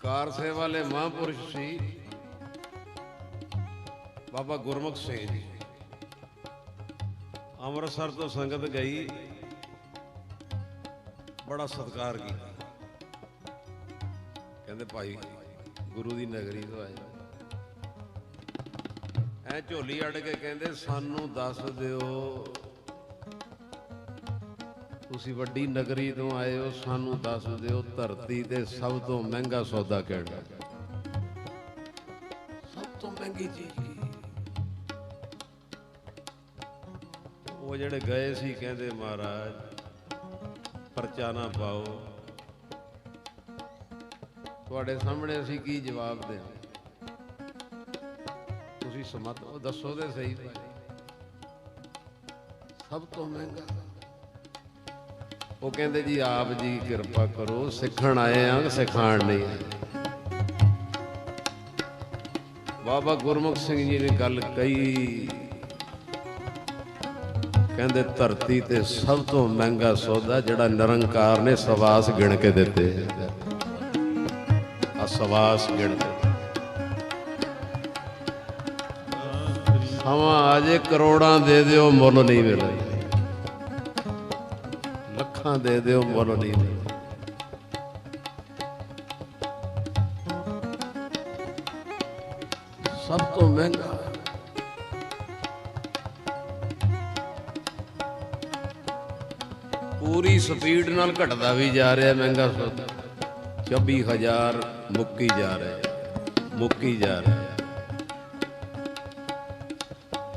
ਕਾਰ ਸੇਵਾ ਵਾਲੇ ਮਹਾਂਪੁਰਸ਼ ਸੀ। ਬਾਬਾ ਗੁਰਮੁਖ ਸਿੰਘ ਜੀ। ਅੰਮ੍ਰਿਤਸਰ ਤੋਂ ਸੰਗਤ ਗਈ। ਬੜਾ ਸਤਿਕਾਰ ਕੀਤਾ। ਕਹਿੰਦੇ ਭਾਈ, ਗੁਰੂ ਦੀ ਨਗਰੀ ਤੋਂ ਆਏ। ਐ ਝੋਲੀ ਅੜ ਕੇ ਕਹਿੰਦੇ, ਸਾਨੂੰ ਦੱਸ ਦਿਓ ਤੁਸੀਂ ਵੱਡੀ ਨਗਰੀ ਤੋਂ ਆਏ ਹੋ ਸਾਨੂੰ ਦੱਸ ਦਿਓ ਧਰਤੀ ਤੇ ਸਭ ਤੋਂ ਮਹਿੰਗਾ ਸੌਦਾ ਕਿਹੜਾ? ਸਭ ਤੋਂ ਮਹਿੰਗੀ ਚੀਜ਼ ਕੀ? ਉਹ ਜਿਹੜੇ ਗਏ ਸੀ ਕਹਿੰਦੇ ਮਹਾਰਾਜ ਪਰਚਾ ਨਾ ਪਾਓ। ਤੁਹਾਡੇ ਸਾਹਮਣੇ ਅਸੀਂ ਕੀ ਜਵਾਬ ਦੇਂ ਤੁਸੀਂ ਸਮਤ ਦੱਸੋ ਤੇ ਸਹੀ ਸਭ ਤੋਂ ਮਹਿੰਗਾ ਉਹ ਕਹਿੰਦੇ ਜੀ, ਆਪ ਜੀ ਕਿਰਪਾ ਕਰੋ, ਸਿੱਖਣ ਆਏ ਆ ਕਿ ਸਿਖਾਣ ਨਹੀਂ ਆਏ। ਬਾਬਾ ਗੁਰਮੁਖ ਸਿੰਘ ਜੀ ਨੇ ਗੱਲ ਕਹੀ। ਕਹਿੰਦੇ, ਧਰਤੀ ਤੇ ਸਭ ਤੋਂ ਮਹਿੰਗਾ ਸੌਦਾ ਜਿਹੜਾ ਨਿਰੰਕਾਰ ਨੇ ਸਵਾਸ ਗਿਣ ਕੇ ਦਿੱਤੇ। ਆ ਸਵਾਸ ਗਿਣ ਕੇ। ਸਮਾਂ ਅਜੇ ਕਰੋੜਾਂ ਦੇ ਦਿਓ, ਮੁੱਲ ਨਹੀਂ ਮਿਲਦਾ ਲੱਖਾਂ ਦੇ ਦਿਓ, ਮੁੱਲ ਨਹੀਂ ਸਭ ਤੋਂ ਮਹਿੰਗਾ ਪੂਰੀ ਸਪੀਡ ਨਾਲ ਘਟਦਾ ਵੀ ਜਾ ਰਿਹਾ, ਮਹਿੰਗਾ ਸੌਦਾ 24000 ਮੁੱਕੀ ਜਾ ਰਿਹਾ, ਮੁੱਕੀ ਜਾ ਰਿਹਾ।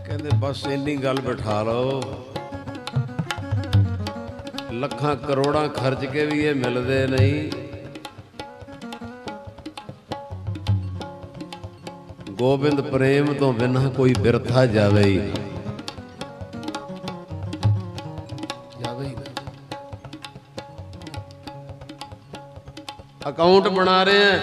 ਕਹਿੰਦੇ, ਬਸ ਇੰਨੀ ਗੱਲ ਬਿਠਾ ਲਓ। ਲੱਖਾਂ ਕਰੋੜਾਂ ਖਰਚ ਕੇ ਵੀ ਇਹ ਮਿਲਦੇ ਨਹੀਂ। ਗੋਬਿੰਦ ਪ੍ਰੇਮ ਤੋਂ ਬਿਨਾਂ ਕੋਈ ਬਿਰਥਾ ਜਾਵੇ ਹੀ। ਜਾਵੇ ਹੀ ਅਕਾਊਂਟ ਬਣਾ ਰਹੇ ਆ।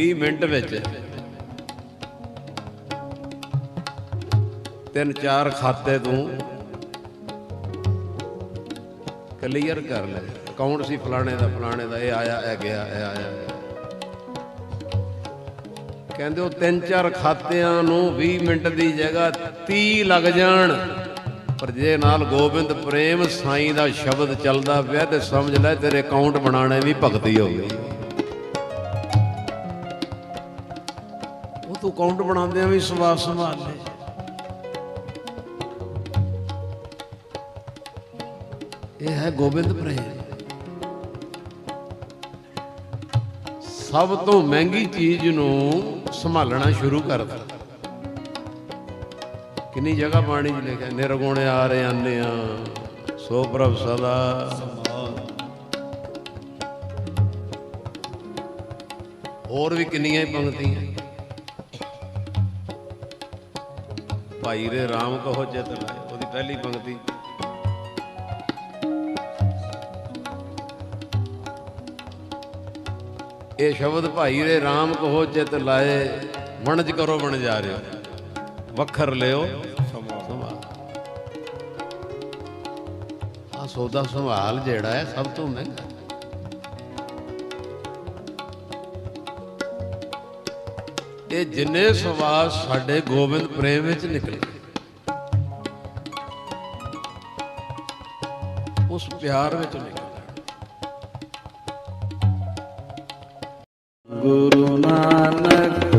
ਵੀਹ ਮਿੰਟ ਵਿੱਚ। ਤਿੰਨ ਚਾਰ ਖਾਤੇ ਤੋਂ ਕਲੀਅਰ ਕਰ ਲੈ। ਅਕਾਊਂਟ ਸੀ ਫਲਾਣੇ ਦਾ ਫਲਾਣੇ ਦਾ, ਇਹ ਆਇਆ, ਇਹ ਗਿਆ, ਇਹ ਆਇਆ ਕਹਿੰਦੇ ਉਹ ਤਿੰਨ ਚਾਰ ਖਾਤਿਆਂ ਨੂੰ 20 ਮਿੰਟ ਦੀ ਜਗ੍ਹਾ 30 ਲੱਗ ਜਾਣ। ਪਰ ਜੇ ਨਾਲ ਗੋਬਿੰਦ ਪ੍ਰੇਮ ਸਾਈਂ ਦਾ ਸ਼ਬਦ ਚੱਲਦਾ ਪਿਆ ਤੇ ਸਮਝ ਲੈ ਤੇਰੇ ਅਕਾਊਂਟ ਬਣਾਣੇ ਵੀ ਭਗਤੀ ਹੋ ਗਈ। ਉਹ ਤੂੰ ਅਕਾਊਂਟ ਬਣਾਉਂਦਿਆਂ ਵੀ ਸਵਾਸ ਸੰਭਾਲ ਲੈ ਇਹ ਹੈ ਗੋਬਿੰਦ ਪ੍ਰੇਮ। ਸਭ ਤੋਂ ਮਹਿੰਗੀ ਚੀਜ਼ ਨੂੰ ਸੰਭਾਲਣਾ ਸ਼ੁਰੂ ਕਰ ਦਿੱਤਾ ਕਿੰਨੀ ਜਗ੍ਹਾ ਬਾਣੀ 'ਚ ਲਿਖਿਆ ਨਿਰਗੁਣ ਆ ਰਹੇ ਆਨੇ ਆ, ਸੋ ਪ੍ਰਭ ਸਦਾ। ਹੋਰ ਵੀ ਕਿੰਨੀਆਂ ਹੀ ਪੰਕਤੀਆਂ। ਭਾਈ ਰੇ RAM ਕਹੋ ਜਿਤ ਲਾਏ, ਉਹਦੀ ਪਹਿਲੀ ਪੰਕਤੀ। ਇਹ ਸ਼ਬਦ ਭਾਈ ਰੇ RAM ਕਹੋ ਚਿਤ ਲਾਏ, ਵਣਜ ਕਰੋ ਬਣ ਜਾ ਰਿਓ ਵਖਰ ਲਿਓ ਸੰਭਾਲ। ਆ ਸੌਦਾ ਸੰਭਾਲ ਜਿਹੜਾ ਹੈ ਸਭ ਤੋਂ ਮਹਿੰਗਾ। ਇਹ ਜਿੰਨੇ ਸਵਾਸ ਸਾਡੇ ਗੋਬਿੰਦ ਪ੍ਰੇਮ ਵਿੱਚ ਨਿਕਲੇ। ਉਸ ਪਿਆਰ ਵਿੱਚ ਨਿਕਲੇ। ਗੁਰੂ ਨਾਨਕ